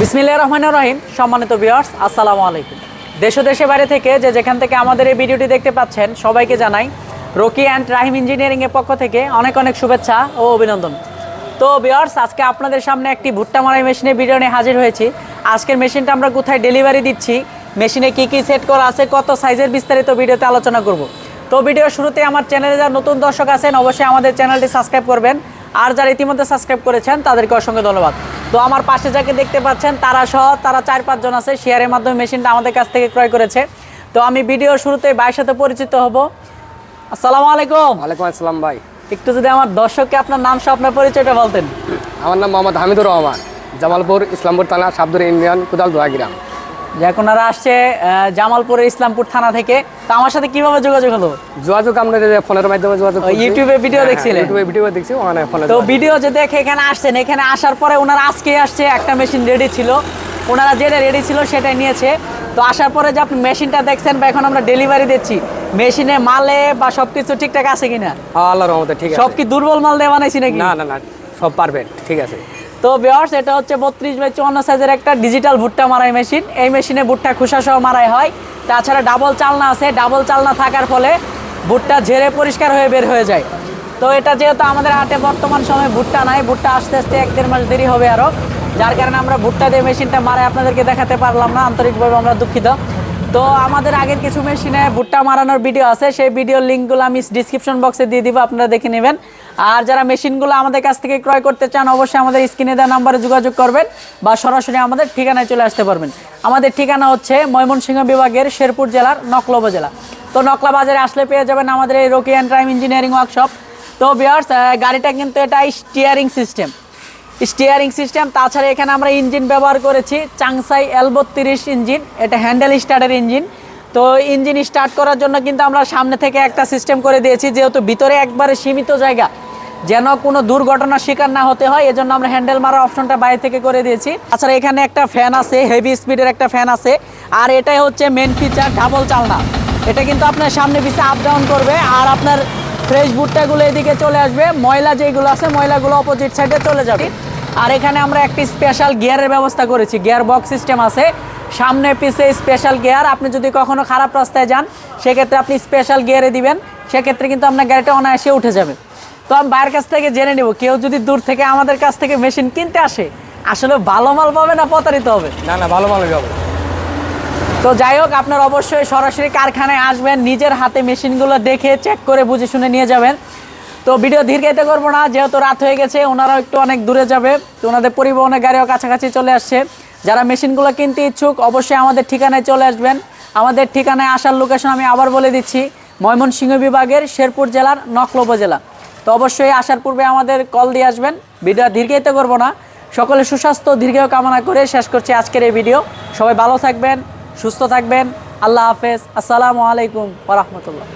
বিসমিল্লাহ রহমান রহিম। সম্মানিত ভিউয়ার্স, আসসালামু আলাইকুম। দেশ ও দেশের বাইরে থেকে যে যেখান থেকে আমাদের এই ভিডিওটি দেখতে পাচ্ছেন, সবাইকে জানাই রকি অ্যান্ড রাহিম ইঞ্জিনিয়ারিংয়ের পক্ষ থেকে অনেক অনেক শুভেচ্ছা ও অভিনন্দন। তো ভিউয়ার্স, আজকে আপনাদের সামনে একটি ভুট্টা মারাই মেশিনের ভিডিও নিয়ে হাজির হয়েছি। আজকের মেশিনটা আমরা কোথায় ডেলিভারি দিচ্ছি, মেশিনে কি কি সেট করা আছে, কত সাইজের বিস্তারিত ভিডিওতে আলোচনা করব। তো ভিডিও শুরুতে আমার চ্যানেলে যারা নতুন দর্শক আছেন, অবশ্যই আমাদের চ্যানেলটি সাবস্ক্রাইব করবেন। আর যারা ইতিমধ্যে সাবস্ক্রাইব করেছেন তাদেরকে অসংখ্য ধন্যবাদ। তো আমার পাশে যাকে দেখতে পাচ্ছেন তারা সহ তারা চার পাঁচজন আছে শেয়ারের মাধ্যমে মেশিনটা আমাদের কাছ থেকে ক্রয় করেছে। তো আমি ভিডিও শুরুতে ভাইয়ের সাথে পরিচিত হব। আসসালামু আলাইকুম। ওয়ালাইকুম আসসালাম ভাই। একটু যদি আমার দর্শককে আপনার নাম সহ আপনার পরিচয়টা বলতেন। আমার নাম মোহাম্মদ হামিদুর রহমান জামালপুর ইসলামপুর থানা সাবদুর ইউনিয়ন কুদাল দোয়াগ্রাম যে আসছে জামালপুরের ইসলামপুর থানা থেকে। তো আমার সাথে কীভাবে যোগাযোগ হলো? যোগাযোগ আমরা যে ফোনের মাধ্যমে যোগাযোগ ইউটিউবে ভিডিও দেখছিলেন? ইউটিউবে ভিডিও দেখছি ওখানে ফোনে তো ভিডিও যে দেখে এখানে আসছেন এখানে আসার পরে ওনারা আজকে আসছে একটা মেশিন রেডি ছিল। ওনারা যেটা রেডি ছিল সেটাই নিয়েছে। তো আসার পরে যে আপনি মেশিনটা দেখছেন বা এখন আমরা ডেলিভারি দিচ্ছি মেশিনে মালে বা সবকিছু ঠিকঠাক আছে কিনা? আল্লাহ রহমতে ঠিক আছে। সব কি দুর্বল মাল দিয়ে বানাইছি নাকি? না না না সব পারবেন ঠিক আছে। তো ভিউয়ার্স এটা হচ্ছে বত্রিশ বাই চুয়ান্ন সাইজের একটা ডিজিটাল ভুট্টা মারাই মেশিন এই মেশিনে ভুট্টা খোসা সহ মারাই হয়। তাছাড়া ডাবল চালনা আছে। ডাবল চালনা থাকার ফলে ভুট্টা ঝেড়ে পরিষ্কার হয়ে বের হয়ে যায়। তো এটা যেহেতু আমাদের হাটে বর্তমান সময়ে ভুট্টা নাই, ভুট্টা আস্তে আস্তে এক দেড় মাস দেরি হবে আরও যার কারণে আমরা ভুট্টা দিয়ে মেশিনটা মারাই আপনাদেরকে দেখাতে পারলাম না। আন্তরিকভাবে আমরা দুঃখিত। তো আমাদের আগের কিছু মেশিনে ভুট্টা মারানোর ভিডিও আছে। সেই ভিডিওর লিঙ্কগুলো আমি ডিসক্রিপশন বক্সে দিয়ে দিব, আপনারা দেখে নেবেন। আর যারা মেশিনগুলো আমাদের কাছ থেকে ক্রয় করতে চান, অবশ্যই আমাদের স্ক্রিনে দেওয়া নাম্বারে যোগাযোগ করবেন বা সরাসরি আমাদের ঠিকানায় চলে আসতে পারবেন। আমাদের ঠিকানা হচ্ছে ময়মনসিংহ বিভাগের শেরপুর জেলার নকলা উপজেলা তো নকলা বাজারে আসলে পেয়ে যাবেন আমাদের এই rocky and time engineering workshop তো বিয়ার্স গাড়িটা কিন্তু এটা স্টিয়ারিং সিস্টেম স্টিয়ারিং সিস্টেম। তাছাড়া এখানে আমরা ইঞ্জিন ব্যবহার করেছি, চাংসাই এল বত্রিশ ইঞ্জিন। এটা হ্যান্ডেল স্টার্টের ইঞ্জিন। তো ইঞ্জিন স্টার্ট করার জন্য কিন্তু আমরা সামনে থেকে একটা সিস্টেম করে দিয়েছি, যেহেতু ভিতরে একবারে সীমিত জায়গা, যেন কোনো দুর্ঘটনার শিকার না হতে হয়, এজন্য আমরা হ্যান্ডেল মারার অপশনটা বাইরে থেকে করে দিয়েছি। তাছাড়া এখানে একটা ফ্যান আছে হেভি স্পিডের একটা ফ্যান আছে। আর এটাই হচ্ছে মেন ফিচার ডাবল চালনা। এটা কিন্তু আপনার সামনে পিছিয়ে আপ ডাউন করবে, আর আপনার ফ্রেশ ভুট্টাগুলো এদিকে চলে আসবে। ময়লা যেগুলো আছে, ময়লাগুলো অপোজিট সাইডে চলে যাবে। আর এখানে আমরা একটি স্পেশাল গিয়ারের ব্যবস্থা করেছি। গিয়ার বক্স সিস্টেম আছে। সামনে পিছে স্পেশাল গিয়ার আপনি যদি কখনো খারাপ রাস্তায় যান সেক্ষেত্রে আপনি স্পেশাল গিয়ারে দিবেন। সেক্ষেত্রে কিন্তু আপনার গাড়িটা অনায়াসে উঠে যাবে। তো আমি বাইরের কাছ থেকে জেনে নিব কেউ যদি দূর থেকে আমাদের কাছ থেকে মেশিন কিনতে আসে আসলে ভালো মাল পাবে না প্রতারিত হবে? না না ভালো ভালো পাবে। তো যাই হোক আপনার অবশ্যই সরাসরি কারখানায় আসবেন নিজের হাতে মেশিনগুলো দেখে চেক করে বুঝে শুনে নিয়ে যাবেন। তো ভিডিও দীর্ঘায়িত করব না, যেহেতু রাত হয়ে গেছে, ওনারাও একটু অনেক দূরে যাবে। তো ওনাদের পরিবহনের গাড়িও কাছাকাছি চলে আসছে। যারা মেশিনগুলো কিনতে ইচ্ছুক, অবশ্যই আমাদের ঠিকানায় চলে আসবেন। আমাদের ঠিকানায় আসার লোকেশন আমি আবার বলে দিচ্ছি, ময়মনসিংহ বিভাগের শেরপুর জেলার নকলা উপজেলা। তো অবশ্যই আসার পূর্বে আমাদের কল দিয়ে আসবেন। ভিডিও দীর্ঘায়িত করব না। সকলে সুস্বাস্থ্য দীর্ঘ কামনা করে শেষ করছি আজকের এই ভিডিও। সবাই ভালো থাকবেন, সুস্থ থাকবেন। আল্লাহ হাফেজ। আসসালামু আলাইকুম ওরহমতুল্লাহ